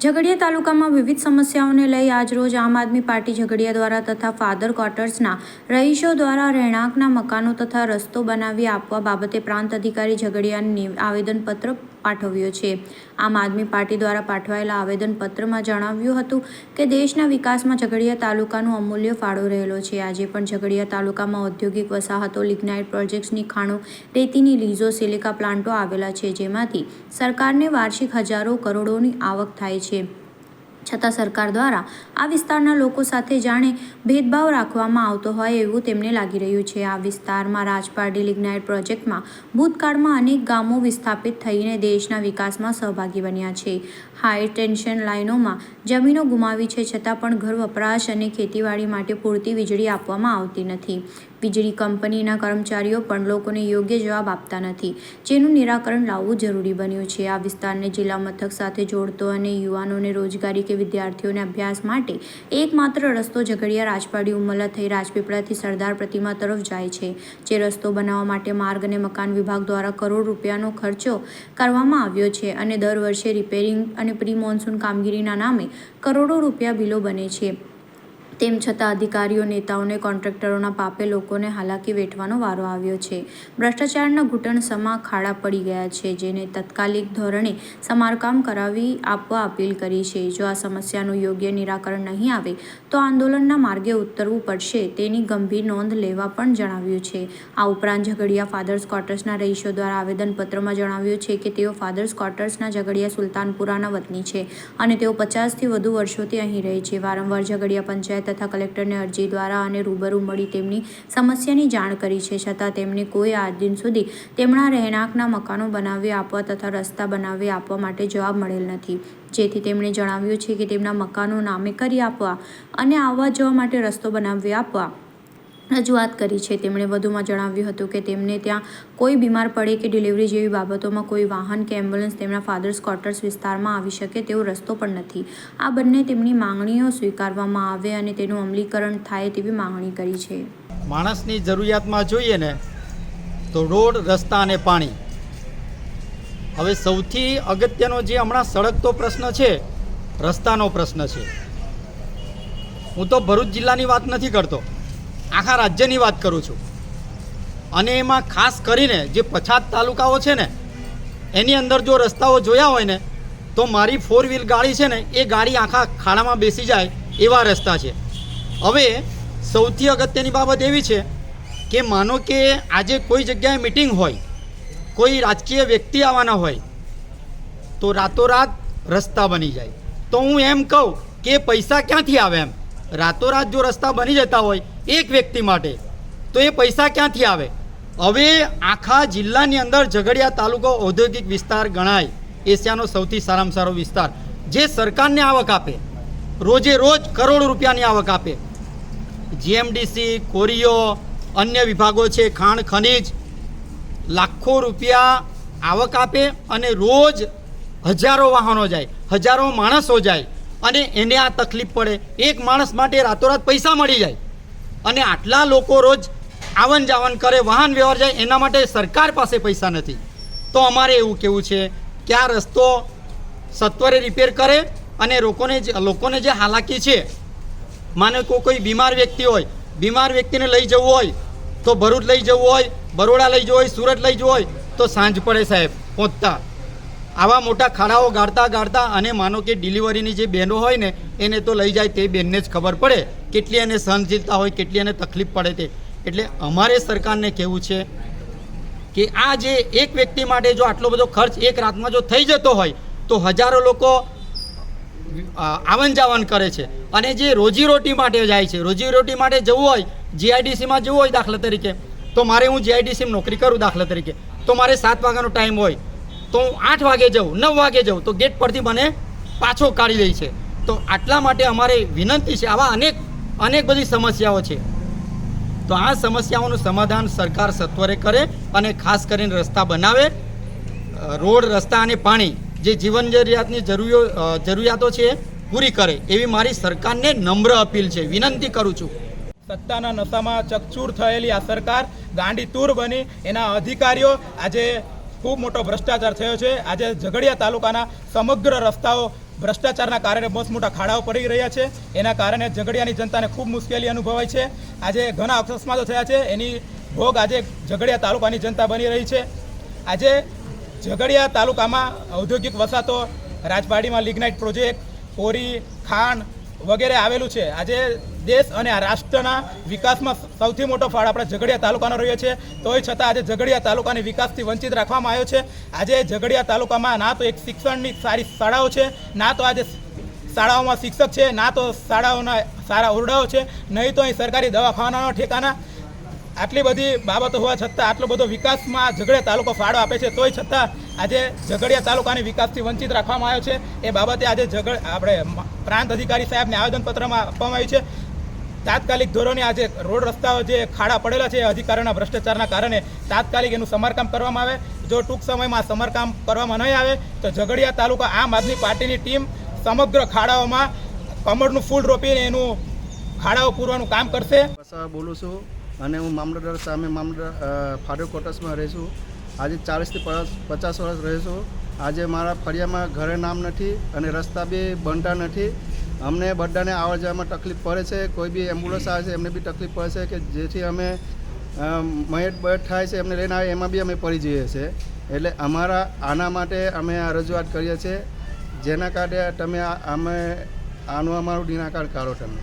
ઝઘડિયા તાલુકામાં વિવિધ સમસ્યાઓને લઈ આજરોજ આમ આદમી પાર્ટી ઝઘડિયા દ્વારા તથા ફાધર ક્વાર્ટર્સના રહીશો દ્વારા રહેણાંકના મકાનો તથા રસ્તો બનાવી આપવા બાબતે પ્રાંત અધિકારી ઝઘડિયાને આવેદનપત્ર પાઠવ્યો છે. આમ આદમી પાર્ટી દ્વારા પાઠવાયેલા આવેદનપત્રમાં જણાવ્યું હતું કે દેશના વિકાસમાં ઝઘડિયા તાલુકાનો અમૂલ્ય ફાળો રહેલો છે. આજે પણ ઝઘડિયા તાલુકામાં ઔદ્યોગિક વસાહતો, લિગ્નાઇટ પ્રોજેક્ટ્સની ખાણો, રેતીની લીઝો, સિલિકા પ્લાન્ટો આવેલા છે, જેમાંથી સરકારને વાર્ષિક હજારો કરોડોની આવક થાય છે. છતાં સરકાર દ્વારા આ વિસ્તારના લોકો સાથે જાણે ભેદભાવ રાખવામાં આવતો હોય એવું તેમને લાગી રહ્યું છે. આ વિસ્તારમાં રાજપારડી લિગ્નાઇટ પ્રોજેક્ટમાં ભૂતકાળમાં અનેક ગામો વિસ્થાપિત થઈને દેશના વિકાસમાં સહભાગી બન્યા છે. હાઈ ટેન્શન લાઇનોમાં જમીનો ગુમાવી છે છતાં પણ ઘર વપરાશ અને ખેતીવાડી માટે પૂરતી વીજળી આપવામાં આવતી નથી. વીજળી કંપનીના કર્મચારીઓ પણ લોકોને યોગ્ય જવાબ આપતા નથી. જેનું નિરાકરણ લાવવું જરૂરી બન્યું છે. આ વિસ્તારને જિલ્લા મથક સાથે જોડતો અને યુવાનોને રોજગારી કે વિદ્યાર્થીઓને અભ્યાસ માટે એકમાત્ર રસ્તો ઝઘડિયા રાજપાડી ઉમલા થઈ રાજપીપળાથી સરદાર પ્રતિમા તરફ જાય છે, જે રસ્તો બનાવવા માટે માર્ગ અને મકાન વિભાગ દ્વારા કરોડ રૂપિયાનો ખર્ચો કરવામાં આવ્યો છે અને દર વર્ષે રિપેરિંગ અને પ્રી મોન્સૂન કામગીરીના નામે કરોડો રૂપિયા બિલો બને છે. તેમ છતાં અધિકારીઓ નેતાઓને કોન્ટ્રાક્ટરોના પાપે લોકોને હાલાકી વેઠવાનો વારો આવ્યો છે. ભ્રષ્ટાચારના ઘૂંટણ સમા ખાડા પડી ગયા છે, જેને તત્કાલિક ધોરણે સમારકામ કરાવી આપવા અપીલ કરી છે. જો આ સમસ્યાનું યોગ્ય નિરાકરણ નહીં આવે, તો આંદોલનના માર્ગે ઉતરવું પડશે તેની ગંભીર નોંધ લેવા પણ જણાવ્યું છે. આ ઉપરાંત ઝઘડિયા ફાધર્સ ક્વાર્ટર્સના રહીશો દ્વારા આવેદનપત્રમાં જણાવ્યું છે કે તેઓ ફાધર્સ ક્વાર્ટર્સના ઝઘડિયા સુલતાનપુરાના વતની છે અને તેઓ પચાસથી વધુ વર્ષોથી અહીં રહે છે. વારંવાર ઝઘડિયા પંચાયત તથા કલેક્ટરને અરજી દ્વારા અને રૂબરૂ મળી તેમની સમસ્યાની જાણ કરી છે. છતાં તેમને કોઈ આજ દિન સુધી તેમના રહેણાંકના મકાનો બનાવી આપવા તથા રસ્તા બનાવી આપવા માટે જવાબ મળેલ નથી. જેથી તેમણે જણાવ્યું છે કે તેમના મકાનો નામે કરી આપવા અને આવવા જવા માટે રસ્તો બનાવી આપવા રજૂઆત કરી છે. તેમણે વધુમાં જણાવ્યું હતું કે તેમને ત્યાં કોઈ બીમાર પડે કે ડિલિવરી જેવી બાબતોમાં કોઈ વાહન કે એમ્બ્યુલન્સ તેમના ફાધર્સ ક્વાર્ટર્સ વિસ્તારમાં આવી શકે તેવો રસ્તો પણ નથી. આ બંને તેમની માંગણીઓ સ્વીકારવામાં આવે અને તેનું અમલીકરણ થાય તેવી માંગણી કરી છે. માણસની જરૂરિયાતમાં જોઈએ ને તો રોડ, રસ્તા અને પાણી. હવે સૌથી અગત્યનો જે હમણાં સડકતો પ્રશ્ન છે, રસ્તાનો પ્રશ્ન છે. હું તો ભરૂચ જિલ્લાની વાત નથી કરતો. આખા રાજ્યની વાત કરું છું. અને એમાં ખાસ કરીને જે પછાત તાલુકાઓ છે ને, એની અંદર જો રસ્તાઓ જોયા હોય ને, તો મારી ફોર વ્હીલ ગાડી છે ને, એ ગાડી આખા ખાડામાં બેસી જાય એવા રસ્તા છે. હવે સૌથી અગત્યની બાબત એવી છે કે માનો કે આજે કોઈ જગ્યાએ મિટિંગ હોય, કોઈ રાજકીય વ્યક્તિ આવવાના હોય, તો રાતોરાત રસ્તા બની જાય. તો હું એમ કહું કે પૈસા ક્યાંથી આવે એમ? રાતોરાત જો રસ્તા બની જતા હોય એક વ્યક્તિ માટે, તો એ પૈસા ક્યાંથી આવે? હવે આખા જિલ્લાની અંદર ઝઘડિયા તાલુકો ઔદ્યોગિક વિસ્તાર ગણાય, એશિયાનો સૌથી સારામાં સારો વિસ્તાર. જે સરકારને આવક આપે, રોજે રોજ કરોડો રૂપિયાની આવક આપે. જીએમડીસી કોરિયો અન્ય વિભાગો છે, ખાણ, ખનીજ, લાખો રૂપિયા આવક આપે અને રોજ હજારો વાહનો જાય, હજારો માણસો જાય. અને એને આ તકલીફ પડે. એક માણસ માટે રાતોરાત પૈસા મળી જાય. અને આટલા લોકો રોજ આવન જાવન કરે, વાહન વ્યવહાર જાય, એના માટે સરકાર પાસે પૈસા નથી. તો અમારે એવું કેવું છે કે આ રસ્તો સત્વરે રિપેર કરે અને લોકોને લોકોને જે હાલાકી છે, માનો કોઈ બીમાર વ્યક્તિ હોય, બીમાર વ્યક્તિને લઈ જવું હોય, તો ભરૂચ લઈ જવું હોય, બરોડા લઈ જવું હોય, સુરત લઈ જવું હોય, તો સાંજ પડે સાહેબ, પહોંચતા. આવા મોટા ખાડાઓ ગાળતા ગાળતા અને માનો કે ડિલિવરીની જે બહેનો હોય ને, એને તો લઈ જાય તે બેનને જ ખબર પડે કેટલી એને સહનશીલતા હોય, કેટલી એને તકલીફ પડે તે. એટલે અમારે સરકારને કહેવું છે કે આ જે એક વ્યક્તિ માટે જો આટલો બધો ખર્ચ એક રાતમાં જો થઈ જતો હોય, તો હજારો લોકો આવન જાવન કરે છે. અને જે રોજીરોટી માટે જાય છે, રોજીરોટી માટે જવું હોય, જીઆઈડીસીમાં જવું હોય દાખલા તરીકે, તો મારે હું જીઆઈડીસીમાં નોકરી કરું દાખલા તરીકે. તો મારે સાત વાગ્યાનો ટાઈમ હોય તો હું આઠ વાગે જાઉં નવ વાગે જાઉં તો ગેટ પરથી મને પાછો કાઢી દે છે. તો આટલા માટે અમારે વિનંતી છે, આવા અનેક અનેક બધી સમસ્યાઓ છે. તો આ સમસ્યાઓનું સમાધાન સરકાર સત્વરે કરે અને ખાસ કરીને રસ્તા બનાવે. રોડ, રસ્તા અને પાણી જે જીવન જરૂરિયાતની જરૂરિયો જરૂરિયાતો છે પૂરી કરે. એવી મારી સરકારને નમ્ર અપીલ છે. વિનંતી કરું છું. સત્તાના નશામાં ચકચૂર થયેલી આ સરકાર ગાંડી તૂર બની. એના અધિકારીઓ આજે ખૂબ મોટો ભ્રષ્ટાચાર થયો છે. આજે ઝઘડિયા તાલુકાના સમગ્ર રસ્તાઓ ભ્રષ્ટાચારના કારણે બહુ મોટા ખાડાઓ પડી રહ્યા છે. એના કારણે ઝઘડિયાની જનતાને ખૂબ મુશ્કેલી અનુભવાય છે. આજે ઘણા અકસ્માતો થયા છે. એની ભોગ આજે ઝઘડિયા તાલુકાની જનતા બની રહી છે. આજે ઝઘડિયા તાલુકામાં ઔદ્યોગિક વસાતો રાજવાડીમાં લિગ્નાઇટ પ્રોજેક્ટ, કોરી, ખાંડ વગેરે આવેલું છે. આજે દેશ અને આ રાષ્ટ્રના વિકાસમાં સૌથી મોટો ફાળ આપણે ઝઘડિયા તાલુકાનો રહ્યો છે. તોય છતાં આજે ઝઘડિયા તાલુકાની વિકાસથી વંચિત રાખવામાં આવ્યો છે. આજે ઝઘડિયા તાલુકામાં ના તો એક શિક્ષણની સારી શાળાઓ છે, ના તો આજે શાળાઓમાં શિક્ષક છે, ના તો શાળાઓના સારા ઓરડાઓ છે. નહીં તો અહીં સરકારી દવાખાનાનો ઠેકાના આટલી બધી બાબતો હોવા છતાં આટલો બધો વિકાસમાં ઝઘડિયા તાલુકો ફાળો આપે છે, તોય છતાં આજે ઝઘડિયા તાલુકાની વિકાસથી વંચિત રાખવામાં આવ્યો છે. એ બાબતે આજે ઝઘડ આપણે પ્રાંત અધિકારી સાહેબને આવેદનપત્રમાં આપવામાં આવ્યું છે. તાત્કાલિક ધોરણે આજે રોડ રસ્તાઓ જે ખાડા પડેલા છે એ અધિકારીઓના ભ્રષ્ટાચારના કારણે તાત્કાલિક એનું સમારકામ કરવામાં આવે. જો ટૂંક સમયમાં સમારકામ કરવામાં નહીં આવે, તો ઝઘડિયા તાલુકા આમ આદમી પાર્ટીની ટીમ સમગ્ર ખાડાઓમાં કમળનું ફૂલ રોપીને એનું ખાડાઓ પૂરવાનું કામ કરશે. બોલું છું. અને હું મામલતદાર સામે મામલતદાર ફાડો ક્વાર્ટર્સમાં રહું આજે ચાલીસથી પચાસ વર્ષ રહીશું. આજે મારા ફળિયામાં ઘરે નામ નથી અને રસ્તા બી બનતા નથી. અમને બધાને આવવા જવામાં તકલીફ પડે છે. કોઈ બી એમ્બ્યુલન્સ આવે છે, એમને બી તકલીફ પડે છે કે જેથી અમે મયટ બયટ થાય છે, એમને લઈને આવે, એમાં બી અમે પડી જઈએ છીએ. એટલે અમારા આના માટે અમે આ રજૂઆત કરીએ છીએ. જેના કારણે તમે અમે, આનું અમારું નિરાકાર કાઢો તમે.